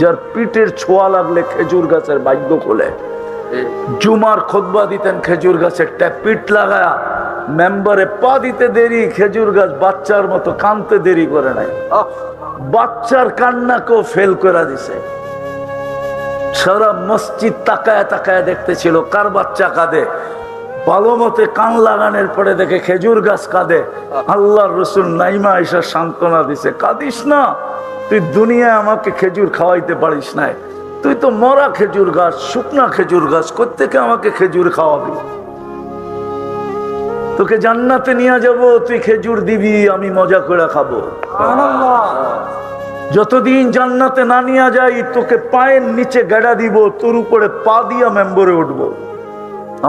যার পিঠের ছোঁয়া লাগলে খেজুর গাছের ভাগ্য খোলে জুমার খোদবা দিতেন খেজুর গাছের ট্যাপ পিঠ লাগায়া মেম্বারে পা দিতে দেরি খেজুর গাছ বাচ্চার মতো কানতে দেরি করে নাই। বাচ্চার কান্নাকেও ফেল করে দিছে। সারা মসজিদ তাকায় তাকায় দেখতেছিল কার বাচ্চা কাঁদে? ভালো মতে কান লাগানোর পরে দেখে খেজুর গাছ কাঁদে। আল্লাহর রসুল নাইমা এসা সান্ত্বনা দিছে কাঁদিস না তুই দুনিয়ায় আমাকে খেজুর খাওয়াইতে পারিস নাই। তুই তো মরা খেজুর গাছ শুকনা খেজুর গাছ কোথেকে আমাকে খেজুর খাওয়াবি? তোকে জান্নাতে নিয়ে যাব তুই খেজুর দিবি আমি মজা করে খাব। যতদিন জান্নাতে না নিয়ে যাই তোকে পায়ের নিচে গেড়া দিব তোর উপরে পা দিয়া মেম্বরে উঠব।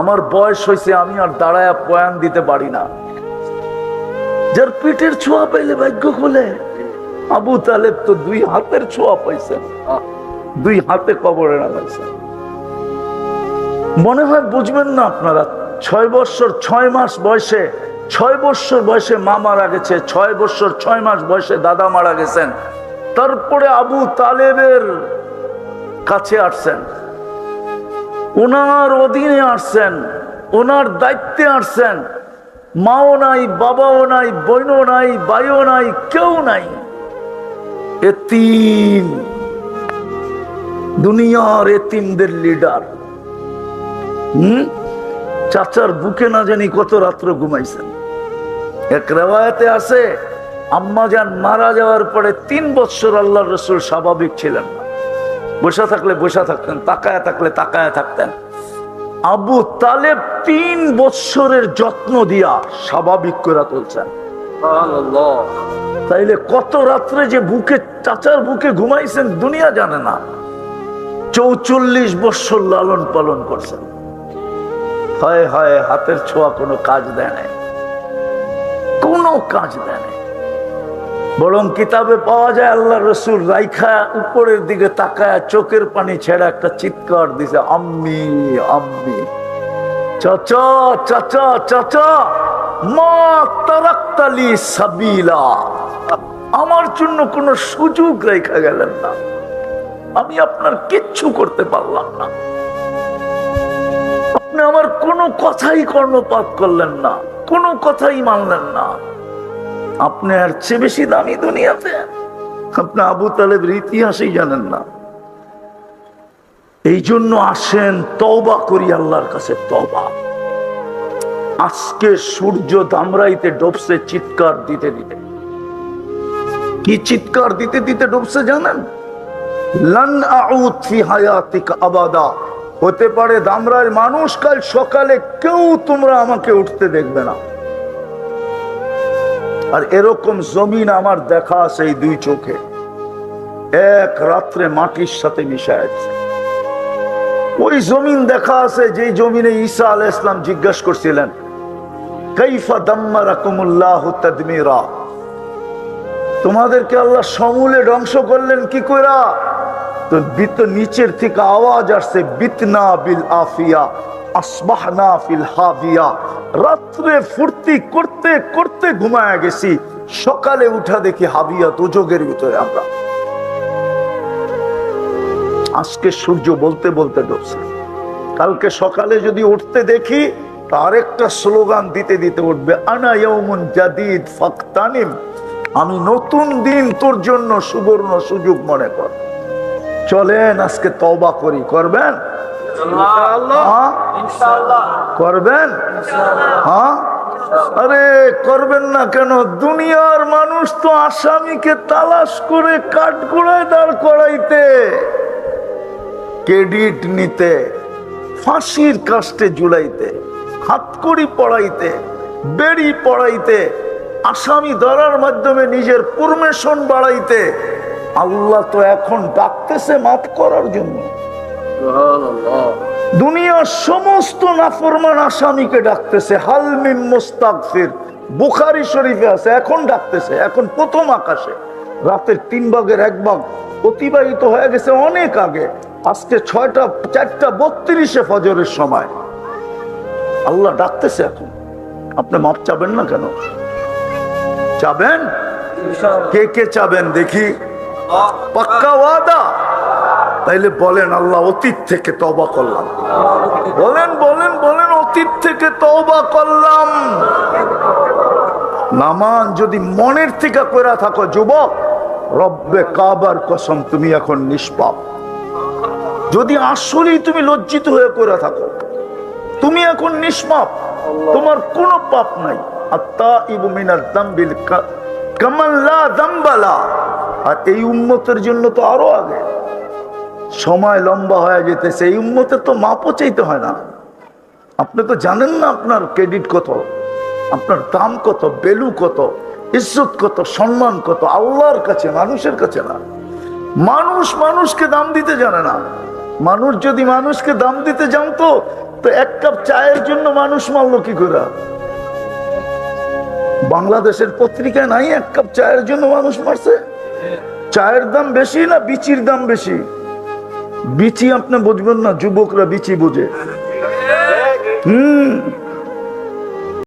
আমার বয়স হয়েছে আমি আর দাঁড়ায় পয়ান দিতে পারি না। যার পিঠের ছোঁয়া পাইলে ভাগ্য খোলে। আবু তালেব তো দুই হাতের ছোঁয়া পাইছেন। দুই হাতে কবরে রাখাইছেন মনে হয় বুঝবেন না আপনারা, ছয় বছর, ছয় মাস বয়সে, ছয় বছর বয়সে মা মারা গেছে, ছয় বছর, ছয় মাস বয়সে দাদা মারা গেছেন। তারপরে আবু তালেবের কাছে আসছেন। ওনার অধীনে আসছেন ওনার দায়িত্বে আসছেন। মাও নাই, বাবাও নাই, বোনও নাই, ভাইও নাই, কেউ নাই। এতিম। দুনিয়ার এতিমদের লিডার হুম? চাচার বুকে না জানি কত রাত্র ঘুমাইছেন। এক রেওয়ায়তে আছে, আম্মা যান মারা যাওয়ার পরে তিন বছর আল্লাহ রসুল স্বাভাবিক ছিলেন না। বসে থাকলে বসা থাকতেন, তাকায় থাকলে তাকায় থাকতেন। আবু তালেব তিন বৎসরের যত্ন দিয়া স্বাভাবিক করে তুলছেন। তাইলে কত রাত্রে যে বুকে, চাচার বুকে ঘুমাইছেন দুনিয়া জানে না। চৌচল্লিশ বৎসর লালন পালন করছেন। হয় হয়, হাতের ছোঁয়া কোনো কাজ দেয় নাই। কোনো কাজ দেয় নাই। বরং কিতাবে পাওয়া যায় আল্লাহ রসুল রাইখা উপরের দিকে তাকায় চোখের পানি ছেড়া একটা চিৎকার দিছে, আম্মি আম্মি, চাচা চাচা চাচা, মা তারাক্তালি সাবিলা। আমার জন্য কোনো সুযোগ রেখা গেলেন না। আমি আপনার কিচ্ছু করতে পারলাম না। আপনি আমার কোনো কথাই কর্ণপাত করলেন না, কোনো কথাই মানলেন না। আপনি আর চেয়ে বেশি দামি দুনিয়াতে, আপনি আবু তালেবের ইতিহাসই জানেন না। এই জন্য আসেন, তওবা করি আল্লাহর কাছে, তওবা। আজকে সূর্য দামরাইতে ডোবসে চিৎকার দিতে দিতে। কি চিৎকার দিতে দিতে ডুবছে জানেন? হতে পারে দামরার মানুষ কাল সকালে কেউ তোমরা আমাকে উঠতে দেখবে না। আর এরকম জমিন আমার দেখা আছে এই দুই চোখে। এক রাত্রে মাটির সাথে মিশাইছে ওই জমিন দেখা আছে যে জমিনে ঈসা আল ইসলাম জিজ্ঞাসা করছিলেন কৈফা দাম্মারাকুমুল্লাহ তাদমিরা? তোমাদেরকে আল্লাহ সমূলে ধ্বংস করলেন কি কইরা? তো বিত নিচের থেকে আওয়াজ আসছে, বিতনা বিল আফিয়া, আসবাহনা ফিল হাবিয়া। রাত্রে ফুর্তি করতে করতে ঘুমায় গেছি। সকালে উঠা দেখি হাবিয়া দুযোগের ভিতরে আমরা। আজকে সূর্য বলতে বলতে ডুবছে। কালকে সকালে যদি উঠতে দেখি, তার একটা স্লোগান দিতে দিতে উঠবে, আনা ইয়ৌমুন জাদিদ ফাকতানিম। আমি নতুন দিন তোর জন্য সুবর্ণ সুযোগ মনে কর। চলেন আজকে তওবা করি। করবেন? হ্যাঁ? করবেন? হ্যাঁ? আরে করবেন না কেন? দুনিয়ার মানুষ তো আসামিকে তালাশ করে কাঠগোড়ায় দাঁড় করাইতে। ক্রেডিট নিতে ফাঁসির কাস্টে জুলাইতে হাতকড়ি পড়াইতে বেড়ি পড়াইতে আসামি ধরার মাধ্যমে নিজের পরমেশন বাড়াইতে আল্লাহ তো এখন ডাকতেছে মাফ করার জন্য। দুনিয়ার সমস্ত নাফরমান আসামিকে ডাকতেছে হালমিম মোস্তাকফির বুখারি শরীফে আছে এখন ডাকতেছে এখন প্রথম আকাশে। রাতের তিন ভাগের এক ভাগ অতিবাহিত হয়ে গেছে অনেক আগে। আজকে ছয়টা চারটা বত্রিশে ফজরের সময়। আল্লাহ ডাকতেছে এখন। আপনি মাপ চাবেন না কেন? চাবেন? কে কে চাবেন দেখি। পাক্কা ওয়াদা? তাইলে বলেন, আল্লাহ অতীত থেকে তবা করলাম। বলেন বলেন বলেন, অতীত থেকে তবা করলাম। নামান যদি মনের থেকে কইরা থাকো, যুবক, রব্বে কাবার কসম, তুমি এখন নিষ্পাপ। যদি আসলেই তুমি লজ্জিত হয়ে করে থাকো, তুমি এখন নিষ্পাপ। তোমার কোনো পাপ নাই। আত্মা ইবু আর এই উন্মতের জন্য তো আরও আগে। সময় লম্বা হয়ে যেতেছে, এই উন্মতের তো মাপও চাইতে হয় না। আপনি তো জানেন না আপনার ক্রেডিট কত, আপনার দাম কত বেলু কত, ইজ্জত কত, সম্মান কত, আল্লাহর কাছে, মানুষের কাছে না। মানুষ মানুষকে দাম দিতে জানে না। মানুষ যদি মানুষকে দাম দিতে জানতো, তো এক কাপ চায়ের জন্য মানুষ মারলো কি করে? বাংলাদেশের পত্রিকায় নাই এক কাপ চায়ের জন্য মানুষ মারছে? চায়ের দাম বেশি না বিচির দাম বেশি? বিচি আপনি বুঝবেন না, যুবকরা বিচি বোঝে। হুম।